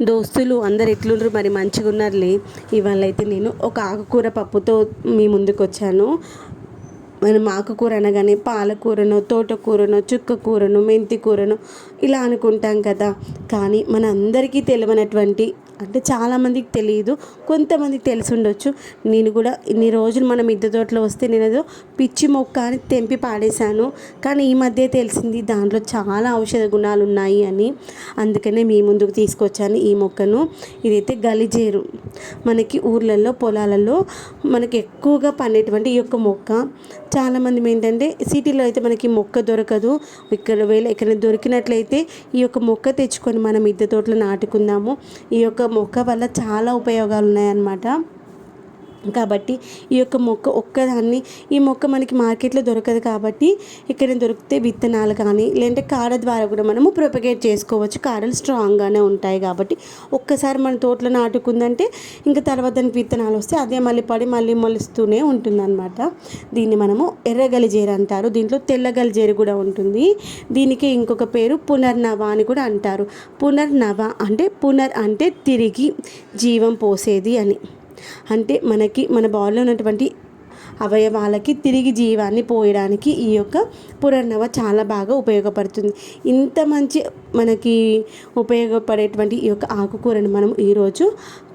దోస్తులు అందరు ఎట్లుండ్రు? మరి మంచిగా ఉన్నారులే ఇవాళ అయితే నేను ఒక ఆకుకూర పప్పుతో మీ ముందుకు వచ్చాను మనం ఆకుకూర అనగానే పాలకూరను తోటకూరను చుక్క కూరను మెంతి కూరను ఇలా అనుకుంటాం కదా. కానీ మన అందరికీ తెలియనటువంటి అంటే చాలామందికి తెలియదు కొంతమందికి తెలిసి ఉండొచ్చు నేను కూడా ఇన్ని రోజులు మన మిద్దె తోటలో వస్తే నేను ఏదో పిచ్చి మొక్క అని తెంపి పాడేశాను. కానీ ఈ మధ్య తెలిసింది దాంట్లో చాలా ఔషధ గుణాలు ఉన్నాయి అని. అందుకనే మీ ముందుకు తీసుకొచ్చాను ఈ మొక్కను. ఇదైతే గలిజేరు. మనకి ఊర్లలో పొలాలలో మనకి ఎక్కువగా పండేటువంటి ఈ యొక్క మొక్క. చాలామంది ఏంటంటే సిటీలో అయితే మనకి మొక్క దొరకదు. ఇక్కడ వేళ ఎక్కడ దొరికినట్లయితే ఈ యొక్క మొక్క తెచ్చుకొని మనం మిద్దె తోటలో నాటుకుందాము. ఈ యొక్క మొక్క వల్ల చాలా ఉపయోగాలు ఉన్నాయన్నమాట. కాబట్టి ఈ యొక్క మొక్క ఒక్కదాన్ని ఈ మొక్క మనకి మార్కెట్లో దొరకదు కాబట్టి ఇక్కడ దొరికితే విత్తనాలు కానీ లేదంటే కాడ ద్వారా కూడా మనము ప్రొపగేట్ చేసుకోవచ్చు. కాడలు స్ట్రాంగ్గానే ఉంటాయి కాబట్టి ఒక్కసారి మన తోటలో నాటుకుందంటే ఇంకా తర్వాత దానికి విత్తనాలు వస్తే అదే మళ్ళీ పడి మళ్ళీ మొలుస్తూనే ఉంటుందన్నమాట. దీన్ని మనము ఎర్రగలిజేరు అంటారు. దీంట్లో తెల్లగలిజేరు కూడా ఉంటుంది. దీనికి ఇంకొక పేరు పునర్నవ అని కూడా అంటారు. పునర్నవ అంటే పునర్ అంటే తిరిగి జీవం పోసేది అని. అంటే మనకి మన బాడీలో ఉన్నటువంటి అవయవాలకి తిరిగి జీవాన్ని పోయడానికి ఈ యొక్క పునర్నవ చాలా బాగా ఉపయోగపడుతుంది. ఇంత మంచి మనకి ఉపయోగపడేటువంటి ఈ యొక్క ఆకుకూరను మనం ఈరోజు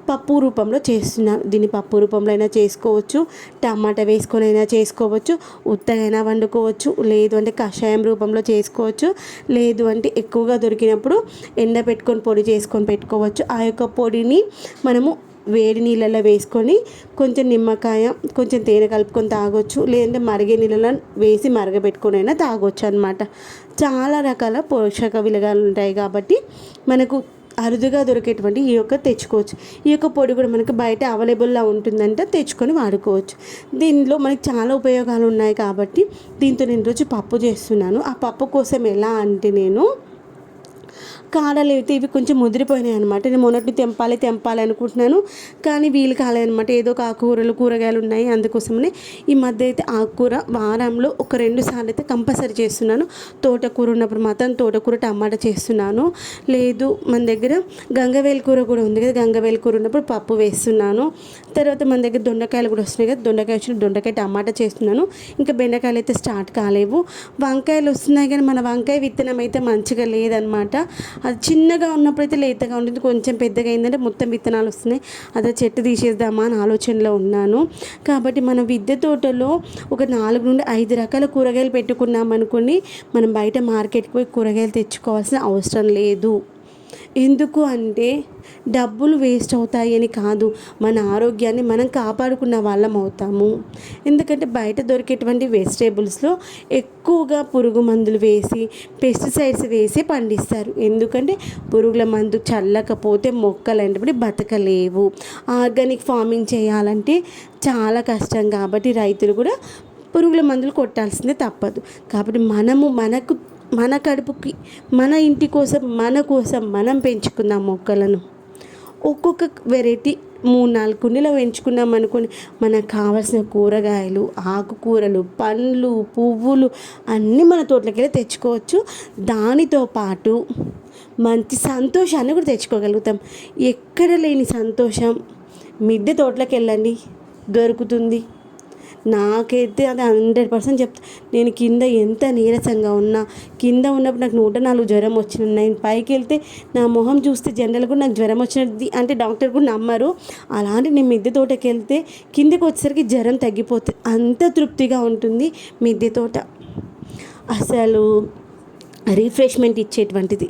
పప్పు రూపంలో చేస్తున్నాం. దీన్ని పప్పు రూపంలో అయినా చేసుకోవచ్చు టమాటా వేసుకొని అయినా చేసుకోవచ్చు ఉత్తగైనా వండుకోవచ్చు లేదు అంటే కషాయం రూపంలో చేసుకోవచ్చు లేదు అంటే ఎక్కువగా దొరికినప్పుడు ఎండ పెట్టుకొని పొడి చేసుకొని పెట్టుకోవచ్చు. ఆ యొక్క పొడిని మనము వేడి నీళ్ళలో వేసుకొని కొంచెం నిమ్మకాయ కొంచెం తేనె కలుపుకొని తాగొచ్చు. లేదంటే మరిగే నీళ్ళలో వేసి మరగబెట్టుకొని అయినా తాగొచ్చు అనమాట చాలా రకాల పోషక విలువలు ఉంటాయి కాబట్టి మనకు అరుదుగా దొరికేటువంటి ఈ యొక్క తెచ్చుకోవచ్చు. ఈ యొక్క పొడి కూడా మనకు బయట అవైలబుల్గా ఉంటుందంటే తెచ్చుకొని వాడుకోవచ్చు. దీనిలో మనకి చాలా ఉపయోగాలు ఉన్నాయి కాబట్టి దీంతో నేను రోజు పప్పు చేస్తున్నాను. ఆ పప్పు కోసం ఎలా అంటే నేను కాడలు అయితే ఇవి కొంచెం ముదిరిపోయినాయి అనమాట నేను మొన్నటి తెంపాలి తెంపాలి అనుకుంటున్నాను. కానీ వీలు కాలేదనమాట ఏదో ఒక ఆకుకూరలు కూరగాయలు ఉన్నాయి. అందుకోసమనే ఈ మధ్య అయితే ఆకుకూర వారంలో ఒక రెండు సార్లు అయితే కంపల్సరీ చేస్తున్నాను. తోటకూర ఉన్నప్పుడు మాత్రం తోటకూర టమాటా చేస్తున్నాను. లేదు మన దగ్గర గంగవేల కూర కూడా ఉంది కదా. గంగవేల కూర ఉన్నప్పుడు పప్పు వేస్తున్నాను. తర్వాత మన దగ్గర దొండకాయలు కూడా వస్తున్నాయి కదా. దొండకాయ వచ్చిన దొండకాయ టమాటా చేస్తున్నాను. ఇంకా బెండకాయలు అయితే స్టార్ట్ కాలేవు. వంకాయలు వస్తున్నాయి కానీ మన వంకాయ విత్తనం అయితే మంచిగా లేదనమాట అది చిన్నగా ఉన్నప్పుడైతే లేతగా ఉంటుంది కొంచెం పెద్దగా అయిందంటే మొత్తం విత్తనాలు వస్తున్నాయి. అదే చెట్టు తీసేద్దామా అని ఆలోచనలో ఉన్నాను. కాబట్టి మన విద్య తోటలో ఒక నాలుగు నుండి ఐదు రకాల కూరగాయలు పెట్టుకున్నాం అనుకోండి మనం బయట మార్కెట్కి పోయి కూరగాయలు తెచ్చుకోవాల్సిన అవసరం లేదు. ఎందుకు అంటే డబ్బులు వేస్ట్ అవుతాయి అని కాదు మన ఆరోగ్యాన్ని మనం కాపాడుకున్న వాళ్ళం అవుతాము. ఎందుకంటే బయట దొరికేటువంటి వెజిటేబుల్స్లో ఎక్కువగా పురుగు మందులు వేసి పెస్టిసైడ్స్ వేసి పండిస్తారు. ఎందుకంటే పురుగుల మందు చల్లకపోతే మొక్కలు అంటే బతకలేవు. ఆర్గానిక్ ఫార్మింగ్ చేయాలంటే చాలా కష్టం కాబట్టి రైతులు కూడా పురుగుల మందులు కొట్టాల్సిందే తప్పదు. కాబట్టి మనము మనకు మన కడుపుకి మన ఇంటి కోసం మన కోసం మనం పెంచుకుందాం మొక్కలను ఒక్కొక్క వెరైటీ మూడు నాలుగు కుండీలో పెంచుకున్నాం అనుకోని మనకు కావాల్సిన కూరగాయలు ఆకుకూరలు పండ్లు పువ్వులు అన్నీ మన తోటలోకెళ్ళి తెచ్చుకోవచ్చు. దానితో పాటు మంచి సంతోషాన్ని కూడా తెచ్చుకోగలుగుతాం. ఎక్కడ లేని సంతోషం మిద్దె తోటలోకి వెళ్ళండి దొరుకుతుంది. నాకైతే అది హండ్రెడ్ పర్సెంట్ చెప్తా. నేను కింద ఎంత నీరసంగా ఉన్నా కింద ఉన్నప్పుడు నాకు నూట నాలుగు జ్వరం వచ్చిన నేను పైకి వెళ్తే నా మొహం చూస్తే జనరల్ కూడా నాకు జ్వరం వచ్చినది అంటే డాక్టర్ కూడా నమ్మరు. అలాంటి నేను మిద్దె తోటకి వెళ్తే కిందకి వచ్చేసరికి జ్వరం తగ్గిపోతుంది అంత తృప్తిగా ఉంటుంది మిద్దె తోట. అసలు రిఫ్రెష్మెంట్ ఇచ్చేటువంటిది.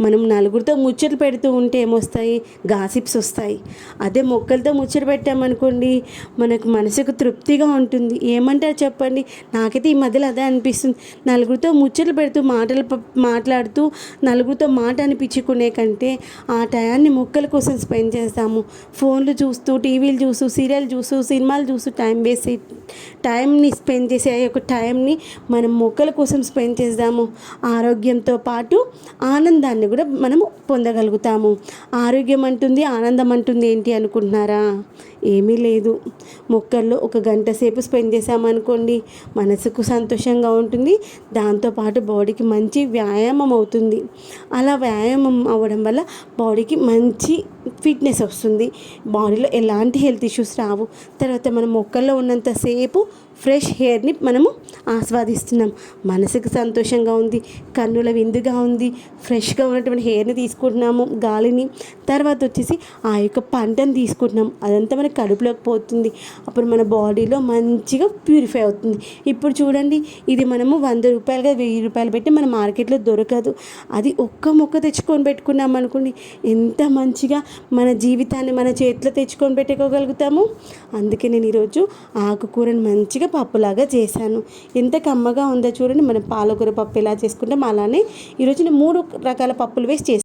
మనం నలుగురితో ముచ్చట్లు పెడుతూ ఉంటే ఏమొస్తాయి? గాసిప్స్ వస్తాయి. అదే మొక్కలతో ముచ్చట పెట్టామనుకోండి మనకు మనసుకు తృప్తిగా ఉంటుంది. ఏమంటారు చెప్పండి? నాకైతే ఈ మధ్యలో అదే అనిపిస్తుంది. నలుగురితో ముచ్చట్లు పెడుతూ మాటలు మాట్లాడుతూ నలుగురితో మాట అనిపించుకునే కంటే ఆ టయాన్ని మొక్కల కోసం స్పెండ్ చేస్తాము. ఫోన్లు చూస్తూ టీవీలు చూస్తూ సీరియల్ చూస్తూ సినిమాలు చూస్తూ టైం వేస్ట్ టైంని స్పెండ్ చేసే యొక్క టైంని మనం మొక్కల కోసం స్పెండ్ చేద్దాము ఆరోగ్యంతో పాటు ఆనందం ఆనందాన్ని దాన్ని కూడా మనము పొందగలుగుతాము. ఆరోగ్యం అంటుంది ఆనందం అంటుంది ఏంటి అనుకుంటున్నారా? ఏమీ లేదు. మొక్కల్లో ఒక గంట సేపు స్పెండ్ చేసామనుకోండి మనసుకు సంతోషంగా ఉంటుంది దాంతోపాటు బాడీకి మంచి వ్యాయామం అవుతుంది. అలా వ్యాయామం అవ్వడం వల్ల బాడీకి మంచి ఫిట్నెస్ వస్తుంది. బాడీలో ఎలాంటి హెల్త్ ఇష్యూస్ రావు. తర్వాత మన మొక్కల్లో ఉన్నంతసేపు ఫ్రెష్ హెయిర్ని మనము ఆస్వాదిస్తున్నాం. మనసుకు సంతోషంగా ఉంది. కన్నుల విందుగా ఉంది. ఫ్రెష్గా ఉన్నటువంటి హెయిర్ని తీసుకుంటున్నాము గాలిని. తర్వాత వచ్చేసి ఆ యొక్క పంటను తీసుకుంటున్నాం. అదంతా మన కడుపులోకి పోతుంది. అప్పుడు మన బాడీలో మంచిగా ప్యూరిఫై అవుతుంది. ఇప్పుడు చూడండి ఇది మనము వంద రూపాయలుగా వెయ్యి రూపాయలు పెట్టి మన మార్కెట్లో దొరకదు. అది ఒక్క మొక్క తెచ్చుకొని పెట్టుకున్నాం అనుకోండి ఎంత మంచిగా మన జీవితాన్ని మన చేతిలో తెచ్చుకొని పెట్టుకోగలుగుతాము? అందుకే నేను ఈరోజు ఆకుకూరను మంచిగా పప్పులాగా చేశాను. ఎంత కమ్మగా ఉందో చూడండి. మనం పాలకూర పప్పు ఎలా చేసుకుంటాం అలానే ఈరోజు నేను మూడు రకాల పప్పులు వేసి చేస్తాను